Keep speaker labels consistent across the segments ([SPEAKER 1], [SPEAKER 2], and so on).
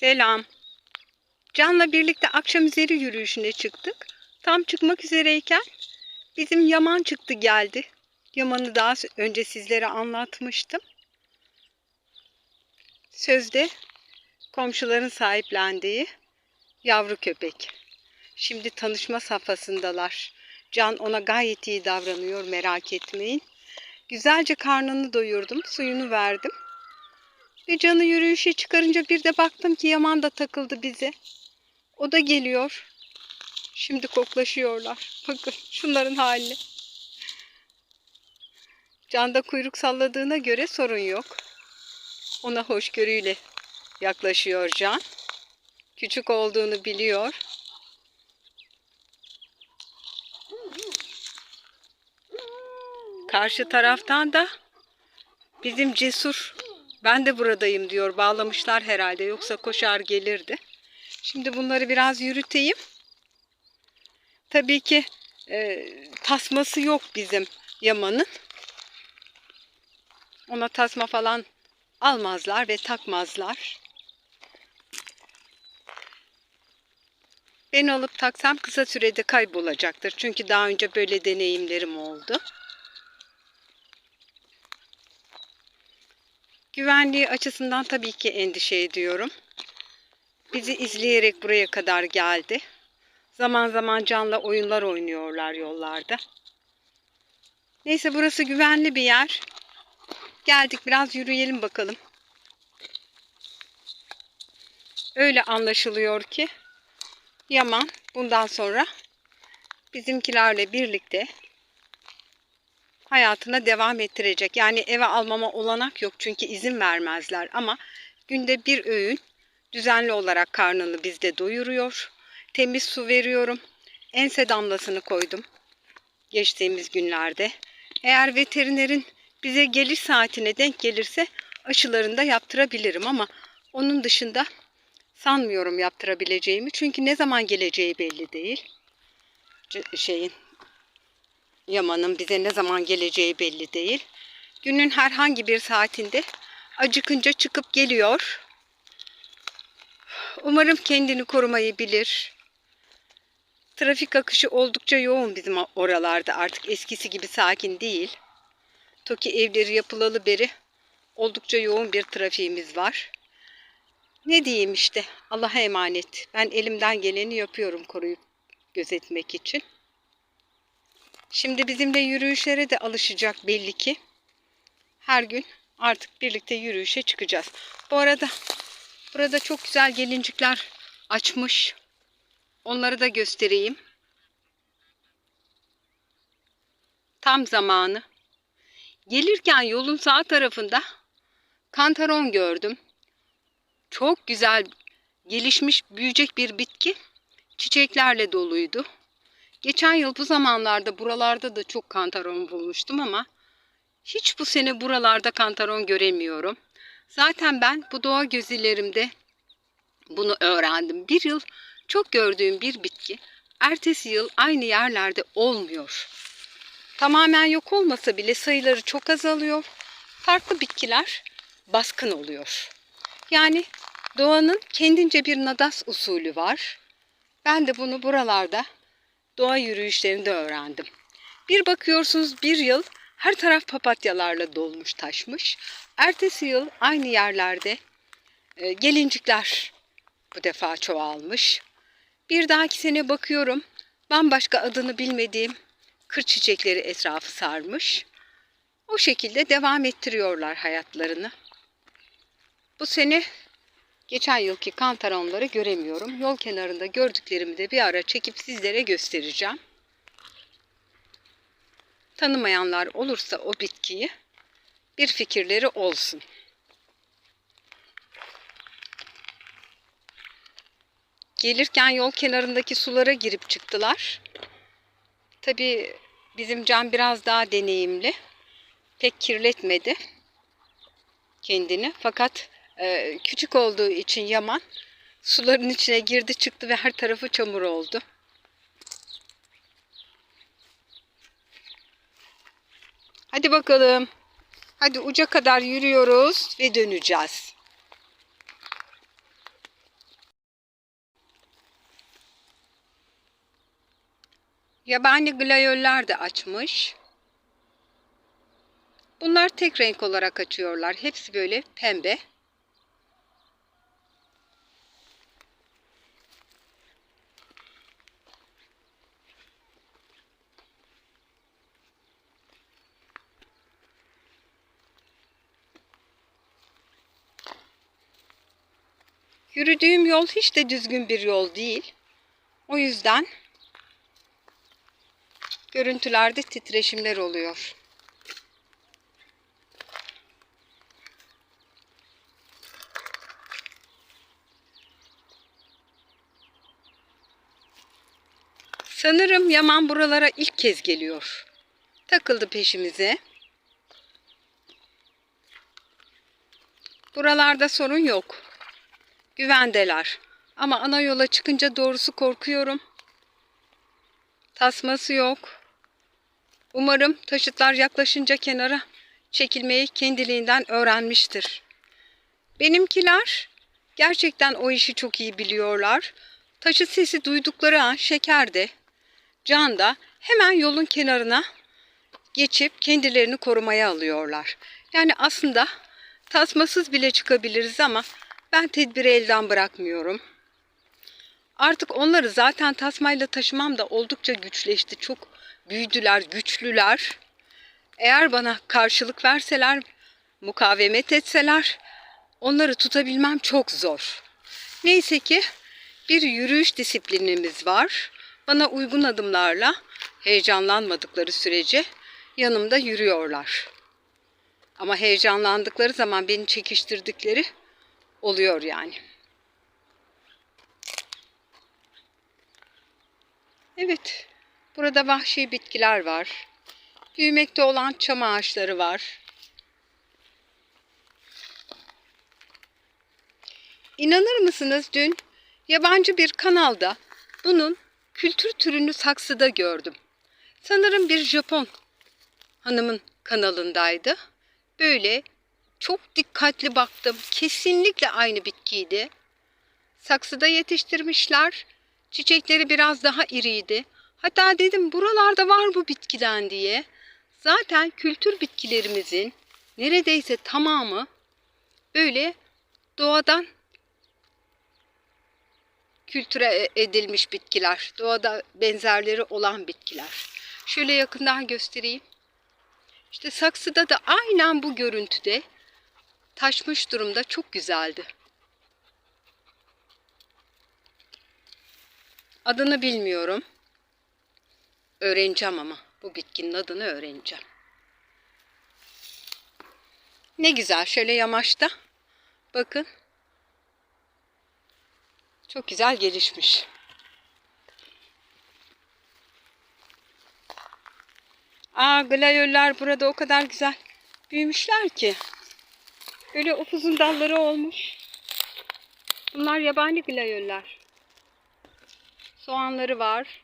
[SPEAKER 1] Selam. Can'la birlikte akşam üzeri yürüyüşüne çıktık. Tam çıkmak üzereyken bizim Yaman çıktı geldi. Yaman'ı daha önce sizlere anlatmıştım. Sözde komşuların sahiplendiği yavru köpek. Şimdi tanışma safhasındalar. Can ona gayet iyi davranıyor merak etmeyin. Güzelce karnını doyurdum, suyunu verdim. Ve canı yürüyüşe çıkarınca bir de baktım ki Yaman da takıldı bize. O da geliyor. Şimdi koklaşıyorlar. Bakın şunların haline. Can da kuyruk salladığına göre sorun yok. Ona hoşgörüyle yaklaşıyor Can. Küçük olduğunu biliyor. Karşı taraftan da bizim cesur ben de buradayım diyor. Bağlamışlar herhalde yoksa koşar gelirdi. Şimdi bunları biraz yürüteyim. Tabii ki e, tasması yok bizim Yaman'ın. Ona tasma falan almazlar ve takmazlar. Ben alıp taksam kısa sürede kaybolacaktır. Çünkü daha önce böyle deneyimlerim oldu. Güvenliği açısından tabii ki endişe ediyorum. Bizi izleyerek buraya kadar geldi. Zaman zaman canla oyunlar oynuyorlar yollarda. Neyse burası güvenli bir yer. Geldik biraz yürüyelim bakalım. Öyle anlaşılıyor ki Yaman bundan sonra bizimkilerle birlikte hayatına devam ettirecek. Yani eve almama olanak yok çünkü izin vermezler ama günde bir öğün düzenli olarak karnını bizde doyuruyor. Temiz su veriyorum. Ense damlasını koydum geçtiğimiz günlerde. Eğer veterinerin bize geliş saatine denk gelirse aşılarını da yaptırabilirim ama onun dışında sanmıyorum yaptırabileceğimi. Çünkü ne zaman geleceği belli değil. Şeyin Yaman'ın bize ne zaman geleceği belli değil. Günün herhangi bir saatinde acıkınca çıkıp geliyor. Umarım kendini korumayı bilir. Trafik akışı oldukça yoğun bizim oralarda artık eskisi gibi sakin değil. Toki evleri yapılalı beri oldukça yoğun bir trafiğimiz var. Ne diyeyim işte Allah'a emanet. Ben elimden geleni yapıyorum koruyup gözetmek için. Şimdi bizimle yürüyüşlere de alışacak belli ki. Her gün artık birlikte yürüyüşe çıkacağız. Bu arada burada çok güzel gelincikler açmış. Onları da göstereyim. Tam zamanı. Gelirken yolun sağ tarafında kantaron gördüm. Çok güzel gelişmiş büyüyecek bir bitki. Çiçeklerle doluydu. Geçen yıl bu zamanlarda buralarda da çok kantaron bulmuştum ama hiç bu sene buralarda kantaron göremiyorum. Zaten ben bu doğa gözlerimde bunu öğrendim. Bir yıl çok gördüğüm bir bitki ertesi yıl aynı yerlerde olmuyor. Tamamen yok olmasa bile sayıları çok azalıyor. Farklı bitkiler baskın oluyor. Yani doğanın kendince bir nadas usulü var. Ben de bunu buralarda doğa yürüyüşlerinde öğrendim. Bir bakıyorsunuz bir yıl her taraf papatyalarla dolmuş taşmış. Ertesi yıl aynı yerlerde e, gelincikler bu defa çoğalmış. Bir dahaki sene bakıyorum bambaşka adını bilmediğim kır çiçekleri etrafı sarmış. O şekilde devam ettiriyorlar hayatlarını. Bu sene geçen yılki kantaronları göremiyorum. Yol kenarında gördüklerimi de bir ara çekip sizlere göstereceğim. Tanımayanlar olursa o bitkiyi bir fikirleri olsun. Gelirken yol kenarındaki sulara girip çıktılar. Tabii bizim can biraz daha deneyimli. Pek kirletmedi kendini. Fakat e, küçük olduğu için yaman suların içine girdi çıktı ve her tarafı çamur oldu. Hadi bakalım. Hadi uca kadar yürüyoruz ve döneceğiz. Yabani glayoller de açmış. Bunlar tek renk olarak açıyorlar. Hepsi böyle pembe. Yürüdüğüm yol hiç de düzgün bir yol değil. O yüzden görüntülerde titreşimler oluyor. Sanırım Yaman buralara ilk kez geliyor. Takıldı peşimize. Buralarda sorun yok. Güvendeler. Ama ana yola çıkınca doğrusu korkuyorum. Tasması yok. Umarım taşıtlar yaklaşınca kenara çekilmeyi kendiliğinden öğrenmiştir. Benimkiler gerçekten o işi çok iyi biliyorlar. Taşıt sesi duydukları an şeker de, can da hemen yolun kenarına geçip kendilerini korumaya alıyorlar. Yani aslında tasmasız bile çıkabiliriz ama ben tedbiri elden bırakmıyorum. Artık onları zaten tasmayla taşımam da oldukça güçleşti. Çok büyüdüler, güçlüler. Eğer bana karşılık verseler, mukavemet etseler onları tutabilmem çok zor. Neyse ki bir yürüyüş disiplinimiz var. Bana uygun adımlarla heyecanlanmadıkları sürece yanımda yürüyorlar. Ama heyecanlandıkları zaman beni çekiştirdikleri oluyor yani. Evet, burada vahşi bitkiler var. Büyümekte olan çam ağaçları var. İnanır mısınız dün yabancı bir kanalda bunun kültür türünü saksıda gördüm. Sanırım bir Japon hanımın kanalındaydı. Böyle çok dikkatli baktım. Kesinlikle aynı bitkiydi. Saksıda yetiştirmişler. Çiçekleri biraz daha iriydi. Hatta dedim buralarda var bu bitkiden diye. Zaten kültür bitkilerimizin neredeyse tamamı böyle doğadan kültüre edilmiş bitkiler. Doğada benzerleri olan bitkiler. Şöyle yakından göstereyim. İşte saksıda da aynen bu görüntüde taşmış durumda çok güzeldi. Adını bilmiyorum. Öğreneceğim ama bu bitkinin adını öğreneceğim. Ne güzel şöyle yamaçta. Bakın. Çok güzel gelişmiş. Aa glayoller burada o kadar güzel büyümüşler ki. Böyle upuzun dalları olmuş. Bunlar yabani glayoller. Soğanları var.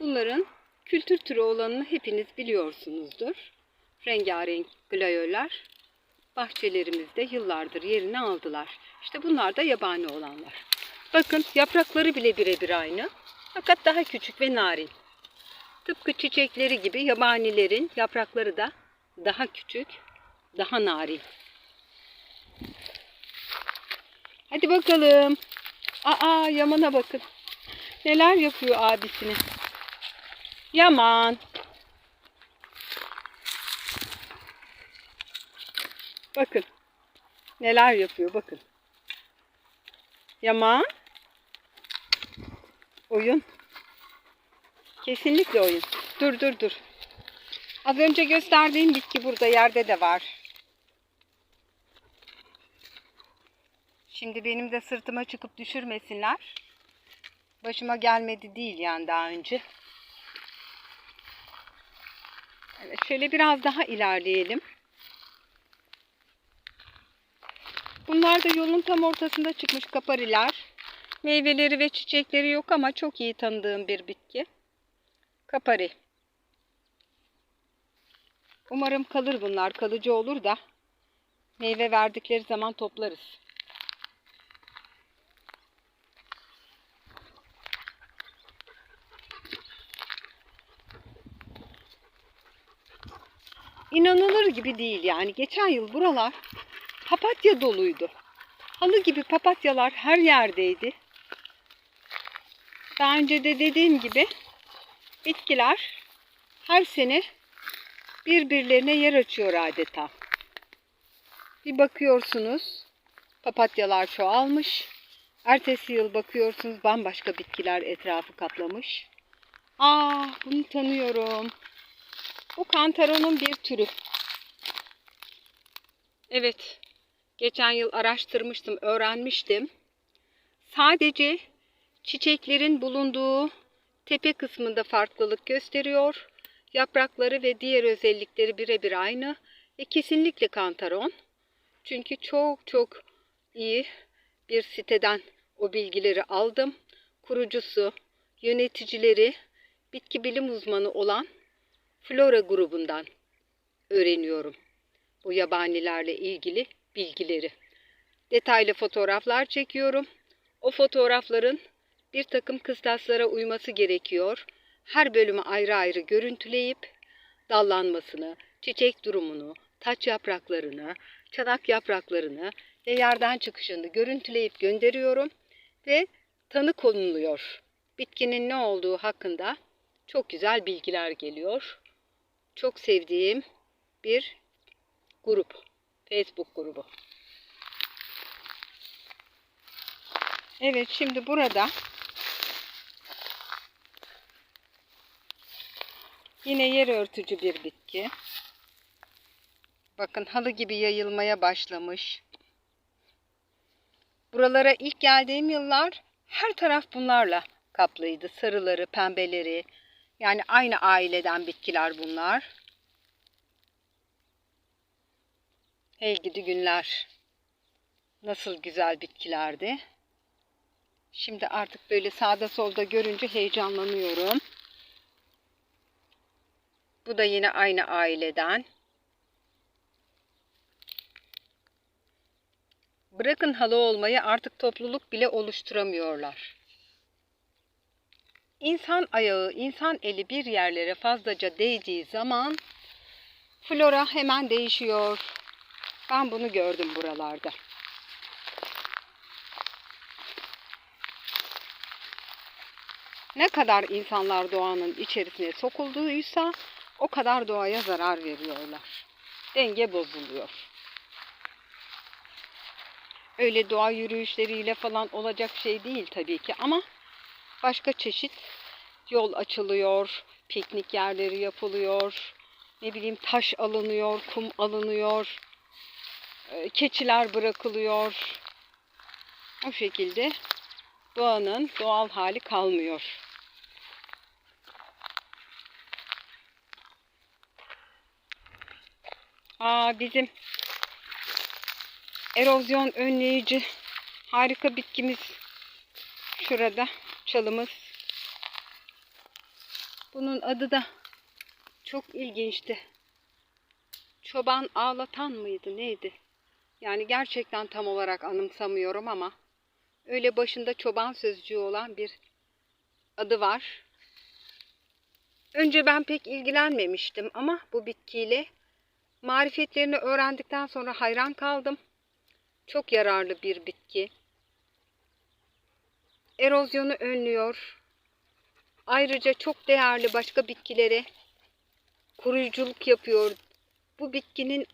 [SPEAKER 1] Bunların kültür türü olanını hepiniz biliyorsunuzdur. Rengarenk glayoller bahçelerimizde yıllardır yerini aldılar. İşte bunlar da yabani olanlar. Bakın yaprakları bile birebir aynı. Fakat daha küçük ve narin. Tıpkı çiçekleri gibi yabanilerin yaprakları da daha küçük, daha narin. Hadi bakalım. Aa Yaman'a bakın. Neler yapıyor abisine. Yaman. Bakın. Neler yapıyor bakın. Yaman. Oyun. Kesinlikle oyun. Dur dur dur. Az önce gösterdiğim bitki burada yerde de var. Şimdi benim de sırtıma çıkıp düşürmesinler. Başıma gelmedi değil yani daha önce. Evet şöyle biraz daha ilerleyelim. Bunlar da yolun tam ortasında çıkmış kapariler. Meyveleri ve çiçekleri yok ama çok iyi tanıdığım bir bitki. Kapari. Umarım kalır bunlar. Kalıcı olur da meyve verdikleri zaman toplarız. İnanılır gibi değil yani. Geçen yıl buralar papatya doluydu. Halı gibi papatyalar her yerdeydi. Daha önce de dediğim gibi bitkiler her sene birbirlerine yer açıyor adeta. Bir bakıyorsunuz papatyalar çoğalmış. Ertesi yıl bakıyorsunuz bambaşka bitkiler etrafı kaplamış. Aa bunu tanıyorum. Bu kantaronun bir türü. Evet. Geçen yıl araştırmıştım, öğrenmiştim. Sadece çiçeklerin bulunduğu tepe kısmında farklılık gösteriyor. Yaprakları ve diğer özellikleri birebir aynı. E kesinlikle kantaron. Çünkü çok çok iyi bir siteden o bilgileri aldım. Kurucusu, yöneticileri, bitki bilim uzmanı olan Flora grubundan öğreniyorum bu yabanilerle ilgili bilgileri. Detaylı fotoğraflar çekiyorum. O fotoğrafların bir takım kıstaslara uyması gerekiyor. Her bölümü ayrı ayrı görüntüleyip dallanmasını, çiçek durumunu, taç yapraklarını, çanak yapraklarını ve yerden çıkışını görüntüleyip gönderiyorum ve tanı konuluyor. Bitkinin ne olduğu hakkında çok güzel bilgiler geliyor. Çok sevdiğim bir grup. Facebook grubu. Evet şimdi burada yine yer örtücü bir bitki. Bakın halı gibi yayılmaya başlamış. Buralara ilk geldiğim yıllar her taraf bunlarla kaplıydı. Sarıları, pembeleri. Yani aynı aileden bitkiler bunlar. Hey gidi günler. Nasıl güzel bitkilerdi. Şimdi artık böyle sağda solda görünce heyecanlanıyorum. Bu da yine aynı aileden. Bırakın halı olmayı artık topluluk bile oluşturamıyorlar. İnsan ayağı, insan eli bir yerlere fazlaca değdiği zaman flora hemen değişiyor. Ben bunu gördüm buralarda. Ne kadar insanlar doğanın içerisine sokulduysa o kadar doğaya zarar veriyorlar. Denge bozuluyor. Öyle doğa yürüyüşleriyle falan olacak şey değil tabii ki ama başka çeşit yol açılıyor, piknik yerleri yapılıyor, ne bileyim taş alınıyor, kum alınıyor, e, keçiler bırakılıyor. O şekilde doğanın doğal hali kalmıyor. Aa bizim erozyon önleyici harika bitkimiz şurada çalımız. Bunun adı da çok ilginçti. Çoban ağlatan mıydı neydi? Yani gerçekten tam olarak anımsamıyorum ama öyle başında çoban sözcüğü olan bir adı var. Önce ben pek ilgilenmemiştim ama bu bitkiyle marifetlerini öğrendikten sonra hayran kaldım. Çok yararlı bir bitki. Erozyonu önlüyor. Ayrıca çok değerli başka bitkilere koruyuculuk yapıyor. Bu bitkinin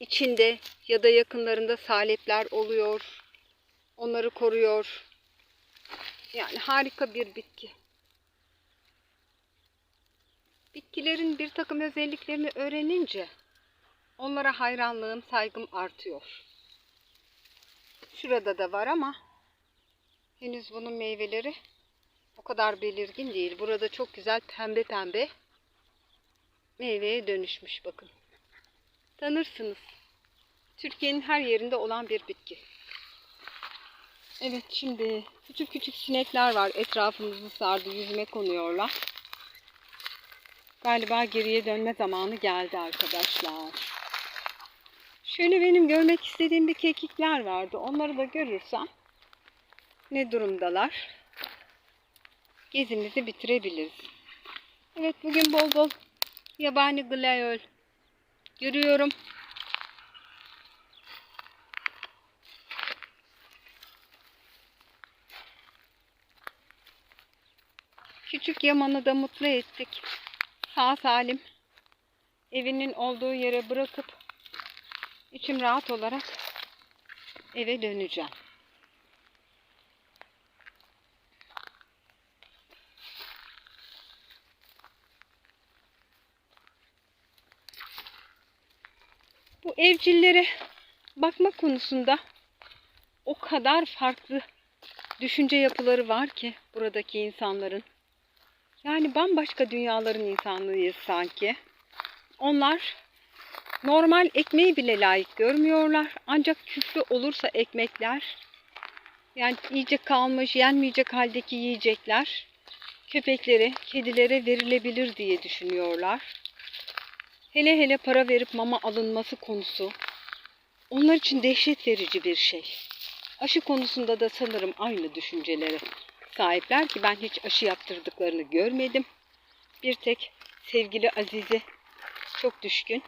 [SPEAKER 1] içinde ya da yakınlarında salepler oluyor. Onları koruyor. Yani harika bir bitki. Bitkilerin bir takım özelliklerini öğrenince onlara hayranlığım, saygım artıyor. Şurada da var ama henüz bunun meyveleri o kadar belirgin değil. Burada çok güzel pembe pembe meyveye dönüşmüş bakın. Tanırsınız. Türkiye'nin her yerinde olan bir bitki. Evet şimdi küçük küçük sinekler var etrafımızı sardı yüzüme konuyorlar. Galiba geriye dönme zamanı geldi arkadaşlar. Şöyle benim görmek istediğim bir kekikler vardı. Onları da görürsem ne durumdalar? Gezimizi bitirebiliriz. Evet bugün bol bol yabani glayeol görüyorum. Küçük Yaman'ı da mutlu ettik. Sağ salim evinin olduğu yere bırakıp içim rahat olarak eve döneceğim. Bu evcillere bakma konusunda o kadar farklı düşünce yapıları var ki buradaki insanların. Yani bambaşka dünyaların insanlığıyız sanki. Onlar normal ekmeği bile layık görmüyorlar. Ancak küflü olursa ekmekler, yani yiyecek kalmış, yenmeyecek haldeki yiyecekler köpeklere, kedilere verilebilir diye düşünüyorlar. Hele hele para verip mama alınması konusu onlar için dehşet verici bir şey. Aşı konusunda da sanırım aynı düşüncelere sahipler ki ben hiç aşı yaptırdıklarını görmedim. Bir tek sevgili Azize çok düşkün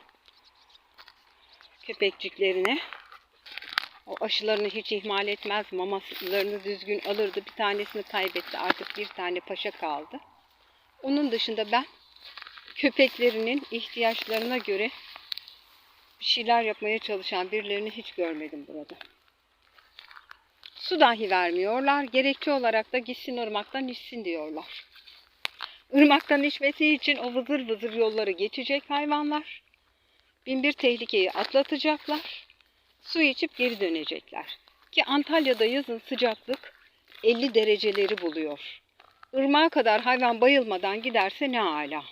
[SPEAKER 1] köpekçiklerine. O aşılarını hiç ihmal etmez. Mamalarını düzgün alırdı. Bir tanesini kaybetti. Artık bir tane paşa kaldı. Onun dışında ben köpeklerinin ihtiyaçlarına göre bir şeyler yapmaya çalışan birilerini hiç görmedim burada. Su dahi vermiyorlar. Gerekçe olarak da gitsin ırmaktan içsin diyorlar. Irmaktan içmesi için o vızır vızır yolları geçecek hayvanlar. Binbir tehlikeyi atlatacaklar. Su içip geri dönecekler. Ki Antalya'da yazın sıcaklık 50 dereceleri buluyor. Irmağa kadar hayvan bayılmadan giderse ne ala.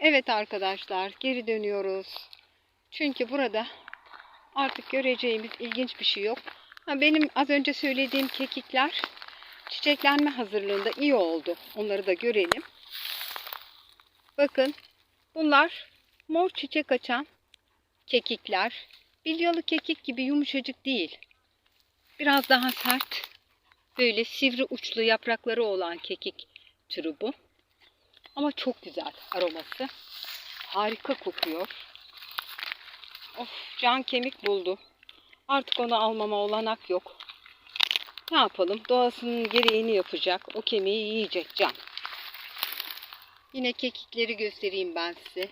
[SPEAKER 1] Evet arkadaşlar geri dönüyoruz. Çünkü burada artık göreceğimiz ilginç bir şey yok. Ha, benim az önce söylediğim kekikler çiçeklenme hazırlığında iyi oldu. Onları da görelim. Bakın bunlar mor çiçek açan kekikler. Bilyalı kekik gibi yumuşacık değil. Biraz daha sert. Böyle sivri uçlu yaprakları olan kekik türü bu. Ama çok güzel aroması. Harika kokuyor. Of can kemik buldu. Artık onu almama olanak yok. Ne yapalım? Doğasının gereğini yapacak. O kemiği yiyecek can. Yine kekikleri göstereyim ben size.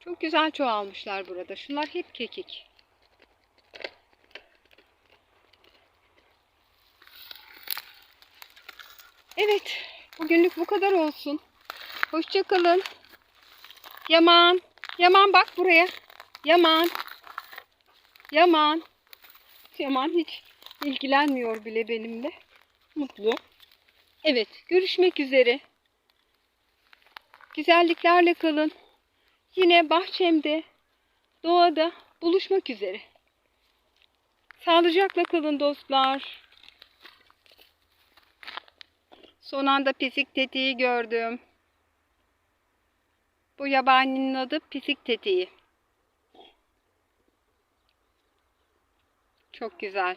[SPEAKER 1] Çok güzel çoğalmışlar burada. Şunlar hep kekik. Evet. Bugünlük bu kadar olsun. Hoşçakalın. Yaman. Yaman bak buraya. Yaman. Yaman. Yaman hiç ilgilenmiyor bile benimle. Mutlu. Evet. Görüşmek üzere. Güzelliklerle kalın. Yine bahçemde, doğada buluşmak üzere. Sağlıcakla kalın dostlar. Son anda pisik tetiği gördüm. Bu yabaninin adı pisik tetiği. Çok güzel.